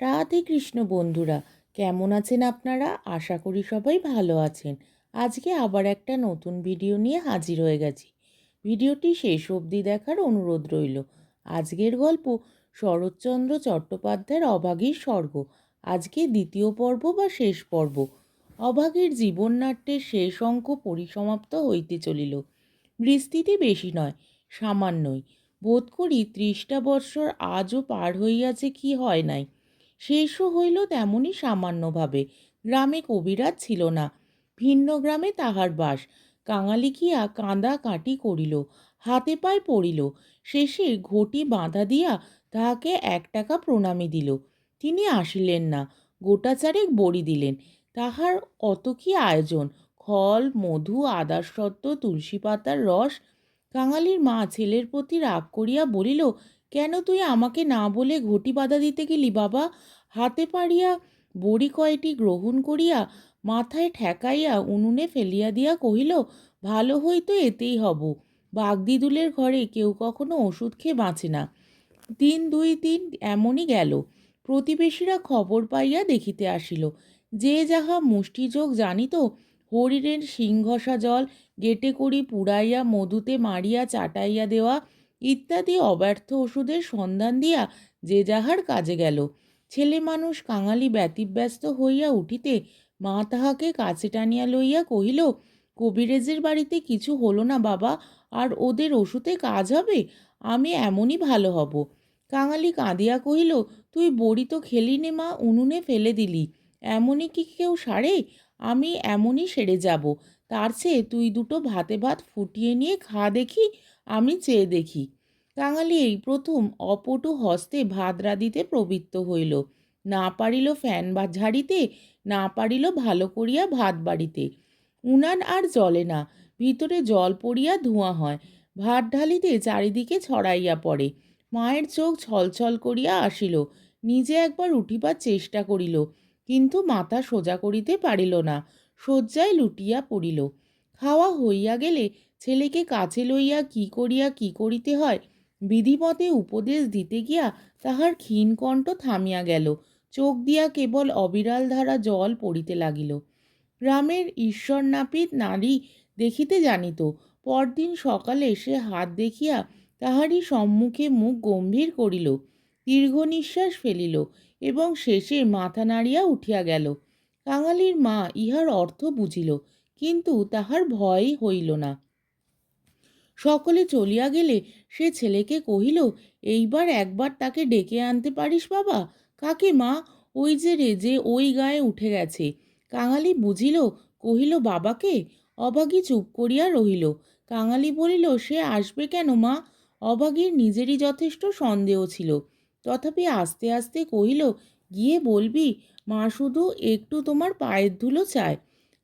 রাধে কৃষ্ণ বন্ধুরা, কেমন আছেন আপনারা? আশা করি সবাই ভালো আছেন। আজকে আবার একটা নতুন ভিডিও নিয়ে হাজির হয়ে গেছি। ভিডিওটি শেষ অবধি দেখার অনুরোধ রইল। আজকের গল্প শরৎচন্দ্র চট্টোপাধ্যায়ের অভাগীর স্বর্গ। আজকে দ্বিতীয় পর্ব বা শেষ পর্ব। অভাগীর জীবননাট্যের শেষ অঙ্ক পরিসমাপ্ত হইতে চলিল। বৃষ্টিতে বেশি নয়, সামান্যই। বোধ করি ত্রিশটা বৎসর আজও পার হইয়াছে কি হয় নাই। শেষও হইল তেমনই সামান্যভাবে। গ্রামে কবিরাজ ছিল না, ভিন্ন গ্রামে তাহার বাস। কাঙালি গিয়া কাঁদা কাটি করিল, হাতে পায়ে পড়িল, শেষে ঘটি বাঁধা দিয়া তাহাকে এক টাকা প্রণামী দিল। তিনি আসিলেন না, গোটা চারেক বড়ি দিলেন। তাহার অত কি আয়োজন? খল, মধু আদাসত্ব তুলসী পাতার রস? কাঙালির মা ছেলের প্রতি রাগ করিয়া বলিল কেন তুই আমাকে না বলে ঘটি বাধা দিতে গেলি বাবা? হাতে পাড়িয়া বড়ি কয়টি গ্রহণ করিয়া মাথায় ঠেকাইয়া উনুনে ফেলিয়া দিয়া কহিল, ভালো হইতো এতেই হব। বাগদিদুলের ঘরে কেউ কখনো ওষুধ খেয়ে বাঁচে না। দিন দুই দিন এমনই গেল। প্রতিবেশীরা খবর পাইয়া দেখিতে আসিল। যে যাহা মুষ্টিযোগ জানিত, হরিণের সিংঘষা জল গেটে করি পুড়াইয়া মধুতে মারিয়া চাটাইয়া দেওয়া ইত্যাদি অব্যর্থ ওষুধের সন্ধান দিয়া যে যাহার কাজে গেল। ছেলে মানুষ কাঙালি ব্যতিব্যস্ত হইয়া উঠিতে মা তাহাকে কাছে টানিয়া লইয়া কহিল, কবিরেজের বাড়িতে কিছু হলো না বাবা, আর ওদের ওষুধে কাজ হবে? আমি এমনই ভালো হব। কাঙালি কাঁদিয়া কহিল, তুই বড়ি তো খেলি নে মা, উনুনে ফেলে দিলি। এমনই কি কেউ সারে? আমি এমনই সেরে যাব। তার চেয়ে তুই দুটো ভাতে ভাত ফুটিয়ে নিয়ে খা দেখি, আমি চেয়ে দেখি। কাঙালি এই প্রথম অপটু হস্তে ভাত রাঁধিতে প্রবৃত্ত হইল। না পারিল ফ্যান বা ঝাড়িতে, না পারিল ভালো করিয়া ভাত বাড়িতে। উনান আর জ্বলে না, ভিতরে জল পড়িয়া ধোঁয়া হয়। ভাত ঢালিতে চারিদিকে ছড়াইয়া পড়ে। মায়ের চোখ ছলছল করিয়া আসিল, নিজে একবার উঠিবার চেষ্টা করিল, কিন্তু মাথা সোজা করিতে পারিল না। শয্যায় লুটিয়া পড়িল। খাওয়া হইয়া গেলে ছেলেকে কাছে লইয়া কি করিয়া কি করিতে হয়, বিধিমতে উপদেশ দিতে গিয়া তাহার ক্ষীণ কণ্ঠ থামিয়া গেল। চোখ দিয়া কেবল অবিরাল ধারা জল পড়িতে লাগিল। গ্রামের ঈশ্বর নাপিত নারী দেখিতে জানিত, পরদিন সকালে সে হাত দেখিয়া তাহারই সম্মুখে মুখ গম্ভীর করিল। দীর্ঘ নিঃশ্বাস ফেলিল এবং শেষে মাথা নাড়িয়া উঠিয়া গেল। কাঙালির মা ইহার অর্থ বুঝিল, কিন্তু তাহার ভয় হইল না। সকলে চলিয়া গেলে সে ছেলেকে কহিল, এইবার একবার তাকে ডেকে আনতে পারিস বাবা? কাকে মা? ওই যে রেজে ওই গায়ে উঠে গেছে। কাঙালি বুঝিল, কহিল, বাবাকে? অবাগী চুপ করিয়া রহিল। কাঙালি বলিল, সে আসবে কেন মা? অবাগীর নিজেরই যথেষ্ট সন্দেহ ছিল। তথাপি আস্তে আস্তে কহিল গিয়ে বলবি, মা শুধু একটু তোমার পায়ের ধুলো চায়।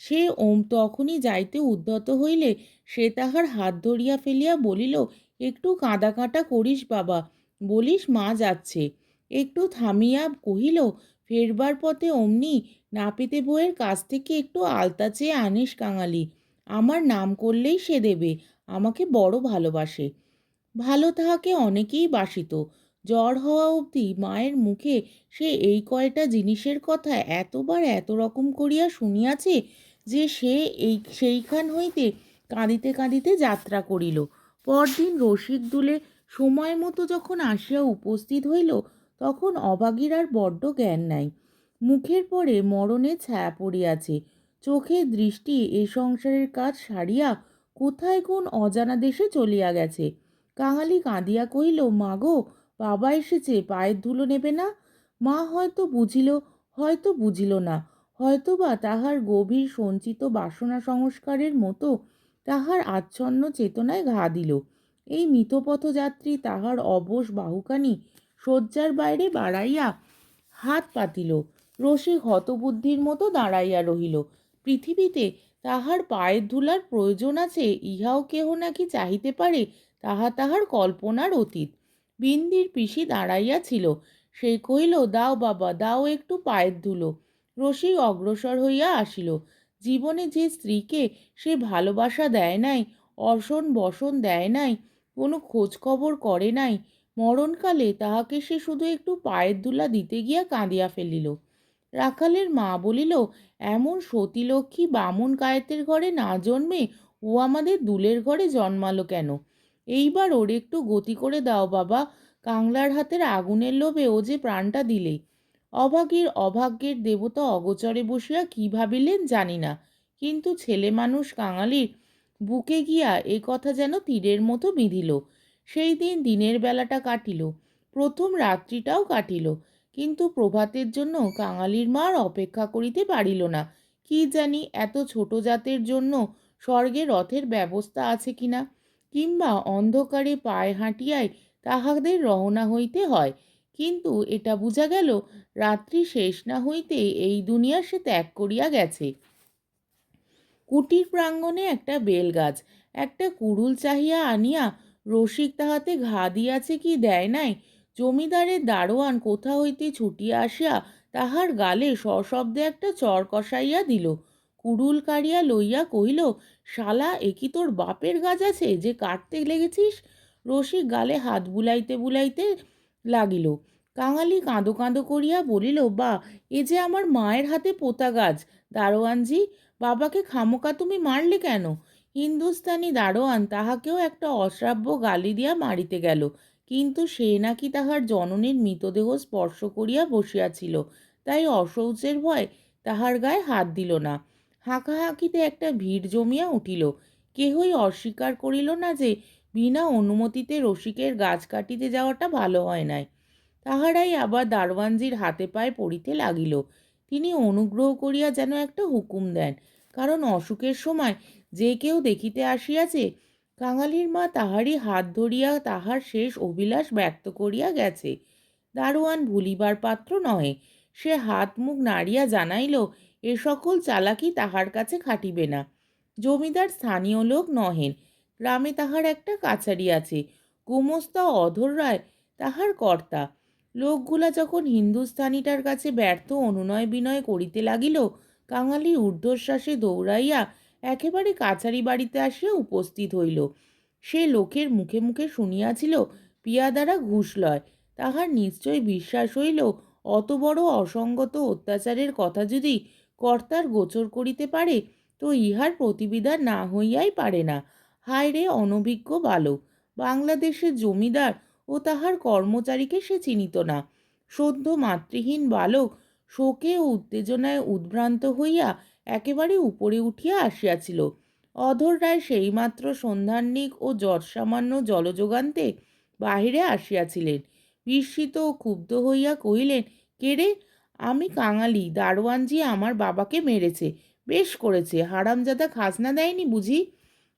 সে ওম তখনই যাইতে উদ্যত হইলে সে তাহার হাত ধরিয়া ফেলিয়া বলিল, একটু কাঁদা কাঁটা করিস বাবা। বলিস, মা যাচ্ছে। একটু থামিয়া কহিল, ফেরবার পথে অমনি নাপিতে বইয়ের কাছ থেকে একটু আলতা চেয়ে আনিস কাঙালি। আমার নাম করলেই সে দেবে, আমাকে বড় ভালোবাসে। ভালো তাহাকে অনেকেই বাসিত। জ্বর হওয়া অবধি মায়ের মুখে সে এই কয়টা জিনিসের কথা এতবার এত রকম করিয়া শুনিয়াছে যে সে এই সেইখান হইতে কাঁদিতে কাঁদিতে যাত্রা করিল। পরদিন রসিক দুলে সময় মতো যখন আসিয়া উপস্থিত হইল, তখন অবাগীর আর বড্ড জ্ঞান নাই। মুখের পরে মরণে ছায়া পড়িয়াছে। চোখের দৃষ্টি এ সংসারের কাজ সারিয়া কোথায় কোন অজানা দেশে চলিয়া গেছে। কাঙালি কাঁদিয়া কহিল মাগো বাবা এসেছে, পায়ের ধুলো নেবে না? মা হয়তো বুঝিল হয়তো বুঝিল না। হয়তো বা তাহার গভীর সঞ্চিত বাসনা সংস্কারের মতো তাহার আচ্ছন্ন চেতনায় ঘা দিল। এই মৃতপথযাত্রী তাহার অবশ বাহুকানি শয্যার বাইরে বাড়াইয়া হাত পাতিল। রসিক হতবুদ্ধির মতো দাঁড়াইয়া রহিল। পৃথিবীতে তাহার পায়ের ধুলার প্রয়োজন আছে, ইহাও কেহ নাকি চাহিতে পারে, তাহা তাহার কল্পনার অতীত। বিন্দির পিসি দাঁড়াইয়া ছিল। সে কহিল, দাও বাবা, দাও একটু পায়ের ধুলো। রসিক অগ্রসর হইয়া আসিল। জীবনে যে স্ত্রীকে সে ভালোবাসা দেয় নাই, অর্ষণ বসন দেয় নাই, কোনো খোঁজ খবর করে নাই, মরণকালে তাহাকে সে শুধু একটু পায়ের দুলা দিতে গিয়া কাঁদিয়া ফেলিল। রাখালের মা বলিল, এমন সতীলক্ষ্মী বামুন কায়েতের ঘরে না জন্মে ও আমাদের দুলের ঘরে জন্মালো কেন? এইবার ওর একটু গতি করে দাও বাবা। কাংলার হাতের আগুনের লোভে ও যে প্রাণটা দিলে। অভাগীর অভাগ্যের দেবতা অগোচরে বসিয়া কী ভাবিলেন জানি না। কিন্তু ছেলে মানুষ কাঙালির বুকে গিয়া এ কথা যেন তীরের মতো বিঁধিল। সেই দিন দিনের বেলাটা কাটিল, প্রথম রাত্রিটাও কাটিল। কিন্তু প্রভাতের জন্য কাঙালির মার অপেক্ষা করিতে পারিল না। কি জানি এত ছোট জাতের জন্য স্বর্গে রথের ব্যবস্থা আছে কিনা। কিংবা অন্ধকারে পায়ে হাঁটিয়ায় তাহাদের রওনা হইতে হয়। কিন্তু এটা বোঝা গেল, রাত্রি শেষ না হইতে এই দুনিয়া সে ত্যাগ করিয়া গেছে। কুটির প্রাঙ্গণে একটা বেল গাছ একটা কুড়ুল চাহিয়া আনিয়া রসিক তাহাতে ঘা দিয়াছে কি দেয় নাই? জমিদারের দারোয়ান কোথা হইতে ছুটিয়া আসিয়া তাহার গালে সশব্দে একটা চর কষাইয়া দিল। কুড়ুল কাড়িয়া লইয়া কহিল, শালা, এ কি তোর বাপের গাছ আছে যে কাটতে লেগেছিস? রসিক গালে হাত বুলাইতে বুলাইতে লাগিল। কাঙালি কাঁদো কাঁদো করিয়া বলিল বা এ যে আমার মায়ের হাতে পোতা গাছ। দারোয়ানজি, বাবাকে খামোকা তুমি মারলে কেন? হিন্দুস্তানি দারোয়ান তাহাকেও একটা অশ্রাব্য গালি দিয়া মারিতে গেল। কিন্তু সে নাকি তাহার জননীর মৃতদেহ স্পর্শ করিয়া বসিয়াছিল। তাই অশৌচের ভয় তাহার গায়ে হাত দিল না। হাঁকাহাঁকিতে একটা ভিড় জমিয়া উঠিল। কেহই অস্বীকার করিল না যে, বিনা অনুমতিতে রসিকের গাছ কাটিতে যাওয়াটা ভালো হয় নাই। তাহারাই আবার দারোয়ানজির হাতে পায়ে পড়িতে লাগিল। তিনি অনুগ্রহ করিয়া যেন একটা হুকুম দেন, কারণ অসুখের সময় যে কেউ দেখিতে আসিয়াছে, কাঙালির মা তাহারই হাত ধরিয়া তাহার শেষ অভিলাষ ব্যক্ত করিয়া গেছে। দারোয়ান ভুলিবার পাত্র নহে। সে হাত মুখ নাড়িয়া জানাইল এ সকল চালাকি তাহার কাছে খাটিবে না। জমিদার স্থানীয় লোক নহেন, গ্রামে তাহার একটা কাছারি আছে গুমস্তা অধর রায় তাহার কর্তা। লোকগুলা যখন হিন্দুস্থানিটার কাছে ব্যর্থ অনুনয় বিনয় করিতে লাগিল, কাঙালি ঊর্ধ্বশ্বাসে দৌড়াইয়া একেবারে কাছারি বাড়িতে আসিয়া উপস্থিত হইল। সে লোকের মুখে মুখে শুনিয়াছিল পিয়াদারা ঘুষ লয়। তাহার নিশ্চয় বিশ্বাস হইল, অত বড় অসঙ্গত অত্যাচারের কথা যদি কর্তার গোচর করিতে পারে, তো ইহার প্রতিবিধান না হইয়াই পারে না। হায় রে অনভিজ্ঞ বালক, বাংলাদেশের জমিদার ও তাহার কর্মচারীকে সে চিনিত না। সদ্য মাতৃহীন বালক শোকে ও উত্তেজনায় উদ্ভ্রান্ত হইয়া একেবারে উপরে উঠিয়া আসিয়াছিল। অধর রায় সেইমাত্র সন্ধ্যান্নিক ও যৎসামান্য জলযোগান্তে বাহিরে আসিয়াছিলেন। বিস্মিত ও ক্ষুব্ধ হইয়া কহিলেন কেরে আমি কাঙালি, দারোয়ানজি আমার বাবাকে মেরেছে, বেশ করেছে, হারামজাদা খাজনা দেয়নি বুঝি?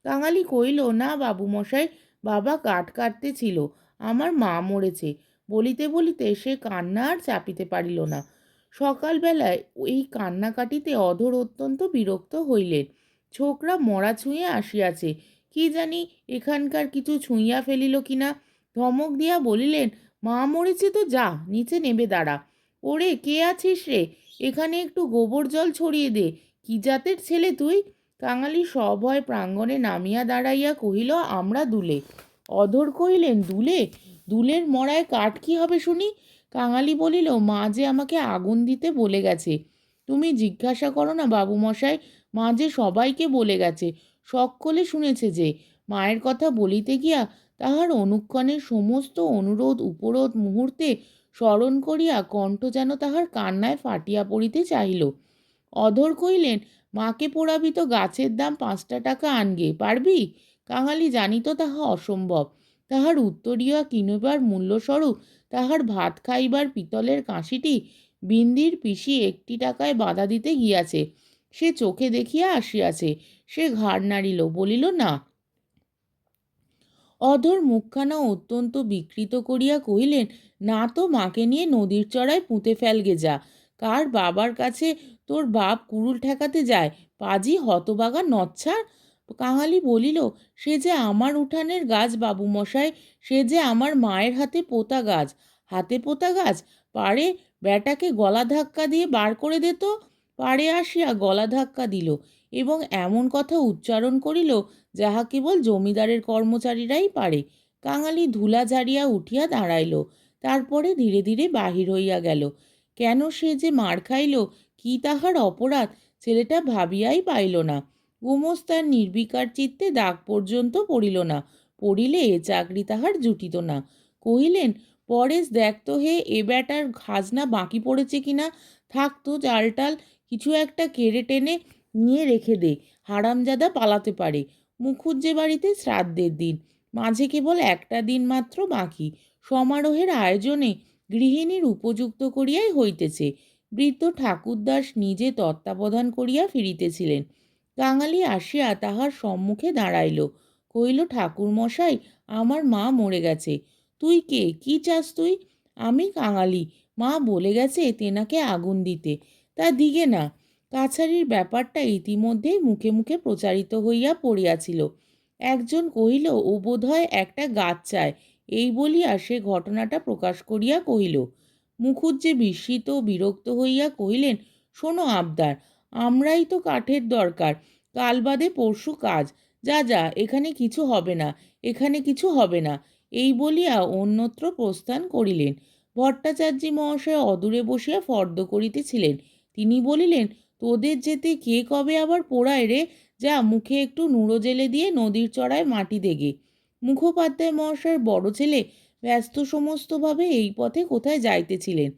কাঙালি কইল, না বাবু মশাই বাবা কাঠ কাটতে ছিল, আমার মা মরেছে, বলিতে বলিতে সে কান্না আর চাপিতে পারিল না। সকালবেলায় এই কান্নাকাটিতে অধর অত্যন্ত বিরক্ত হইলেন, ছোকরা মরা ছুঁয়ে আসিয়াছে, কি জানি এখানকার কিছু ছুঁইয়া ফেলিল কিনা, ধমক দিয়া বলিলেন, মা মরেছে তো যা, নিচে নেবে দাঁড়া। ওরে, কে আছিস রে? এখানে একটু গোবর জল ছড়িয়ে দে। কি জাতের ছেলে তুই? কাঙালি সভয় প্রাঙ্গণে নামিয়া দাঁড়াইয়া কহিল, আমরা দুলে। অধর কহিলেন, দুলে? দুলের মরায় কাঠ কি হবে শুনি? কাঙালি বলিল, মা যে আমাকে আগুন দিতে বলে গেছে। তুমি জিজ্ঞাসা করো না বাবু মশাই, মা যে সবাইকে বলে গেছে। সকলে শুনেছে যে, মায়ের কথা বলিতে গিয়া তাহার অনুক্ষণের সমস্ত অনুরোধ, উপরোধ, মুহূর্তে স্মরণ করিয়া কণ্ঠ যেন তাহার কান্নায় ফাটিয়া পড়িতে চাহিল। অধর কইলেন মাকে পোড়াবি তো গাছের দাম পাঁচটা টাকা আনগে, পারবি? কাঙালি জানিত তাহা অসম্ভব। তাহার উত্তরীয় কিনবার মূল্যস্বরূপ তাহার ভাত খাইবার পিতলের কাঁসিটি বিন্দির পিসি একটি টাকায় বাধা দিতে গিয়াছে। সে চোখে দেখিয়া আসিয়াছে। সে ঘাড় নাড়িল, বলিল, না অধর মুখখানা অত্যন্ত বিকৃত করিয়া কহিলেন, না তো, মাকে নিয়ে নদীর চড়ায় পুঁতে ফেলগে যা। কার বাবার কাছে তোর বাপ কুড়ুল ঠেকাতে যায়? পাজি হতবাগা নচ্ছার? কাঙালি বলিল, সে যে আমার উঠানের গাছ বাবু মশাই সে যে আমার মায়ের হাতে পোতা গাছ। হাতে পোতা গাছ? পারে, ব্যাটাকে গলা ধাক্কা দিয়ে বার করে দিত পারে আসিয়া গলা ধাক্কা দিল এবং এমন কথা উচ্চারণ করিল যাহা কেবল জমিদারের কর্মচারীরাই পারে। কাঙালি ধুলা ঝাড়িয়া উঠিয়া দাঁড়াইল, তারপরে ধীরে ধীরে বাহির হইয়া গেল। কেন সে যে মার খাইল, কি তাহার অপরাধ, ছেলেটা ভাবিয়াই পাইল না। গোমস তার নির্বিকার চিত্তে দাগ পর্যন্ত পড়িল না, পড়িলে এ চাকরি তাহার জুটিত না। কহিলেন, পরেশ দেখতো হে, এ ব্যাটার খাজনা বাকি পড়েছে কিনা থাকতো জালটাল কিছু একটা কেড়ে টেনে নিয়ে রেখে দে। হারামজাদা পালাতে পারে। মুখুজ্জে বাড়িতে শ্রাদ্ধের দিন। মাঝে কেবল একটা দিন মাত্র বাকি। সমারোহের আয়োজনে গৃহিণীর উপযুক্ত করিয়াই হইতেছে। বৃদ্ধ ঠাকুরদাস নিজে তত্ত্বাবধান করিয়া ফিরিতেছিলেন। কাঙালি আসিয়া তাহার সম্মুখে দাঁড়াইল। কইল ঠাকুরমশাই, আমার মা মরে গেছে। তুই কে? কি চাস তুই? আমি কাঙালি। মা বলে গেছে তেনাকে আগুন দিতে। তা দিগে না। কাছারির ব্যাপারটা ইতিমধ্যেই মুখে মুখে প্রচারিত হইয়া পড়িয়াছিল। একজন কহিল, ও বোধহয় একটা গাছ চায় এই বলিয়া সে ঘটনাটা প্রকাশ করিয়া কহিল মুখুজ্জে বিস্মিত বিরক্ত হইয়া কহিলেন, শোনো আবদার, আমরাই তো কাঠের দরকার। কাল বাদে পরশু কাজ। যা যা, এখানে কিছু হবে না, এখানে কিছু হবে না এই বলিয়া অন্যত্র প্রস্থান করিলেন। ভট্টাচার্যী মহাশয় অদূরে বসিয়া ফর্দ করিতেছিলেন। তিনি বলিলেন, তোদের যেতে কে কবে আবার পোড়ায় রে? যা মুখে একটু নুড়ো জেলে দিয়ে নদীর চড়ায় মাটি দেগে। মুখোপাধ্যায় মহাশয়ের বড় ছেলে ব্যস্ত সমস্তভাবে এই পথে কোথায় যাইতেছিলেন?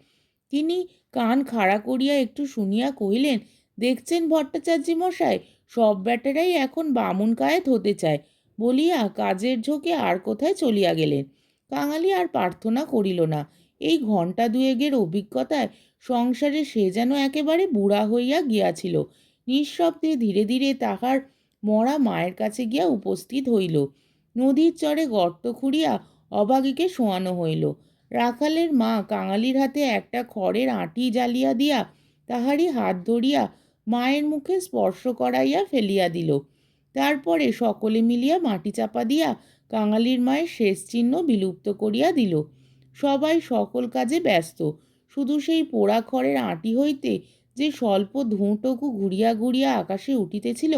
তিনি কান খাড়া করিয়া একটু শুনিয়া কহিলেন, দেখছেন ভট্টাচার্যী মশাই সব ব্যাটারাই এখন বামুন কায়েত হতে চায়। বলিয়া কাজের ঝোঁকে আর কোথায় চলিয়া গেলেন? কাঙালি আর প্রার্থনা করিল না। এই ঘণ্টা দুয়েকের অভিজ্ঞতায় সংসারে সে যেন একেবারে বুড়া হইয়া গিয়াছিল। নিঃশব্দে ধীরে ধীরে তাহার মরা মায়ের কাছে গিয়া উপস্থিত হইল। নদীর চরে গর্ত খুঁড়িয়া অভাগীকে শোয়ানো হইল। রাখালের মা কাঙালির হাতে একটা খড়ের আঁটি জ্বালিয়া দিয়া তাহারই হাত ধরিয়া মায়ের মুখে স্পর্শ করাইয়া ফেলিয়া দিল। তারপরে সকলে মিলিয়া মাটি চাপা দিয়া কাঙালির মায়ের শেষ চিহ্ন বিলুপ্ত করিয়া দিল। সবাই সকল কাজে ব্যস্ত। শুধু সেই পোড়া খড়ের আঁটি হইতে যে স্বল্প ধোঁটুকু ঘুরিয়া ঘুরিয়া আকাশে উঠিতেছিল,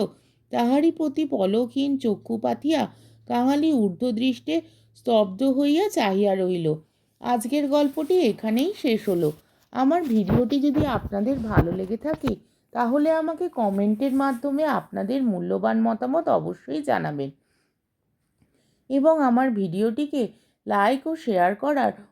তাহারই প্রতি পলকহীন চক্ষু পাতিয়া কাঙালি ঊর্ধ্বদৃষ্টে স্তব্ধ হইয়া চাহিয়া রইল আজকের গল্পটি এখানেই শেষ হলো। আমার ভিডিওটি যদি আপনাদের ভালো লেগে থাকে, তাহলে আমাকে কমেন্টের মাধ্যমে আপনাদের মূল্যবান মতামত অবশ্যই জানাবেন। এবং আমার ভিডিওটিকে লাইক ও শেয়ার করার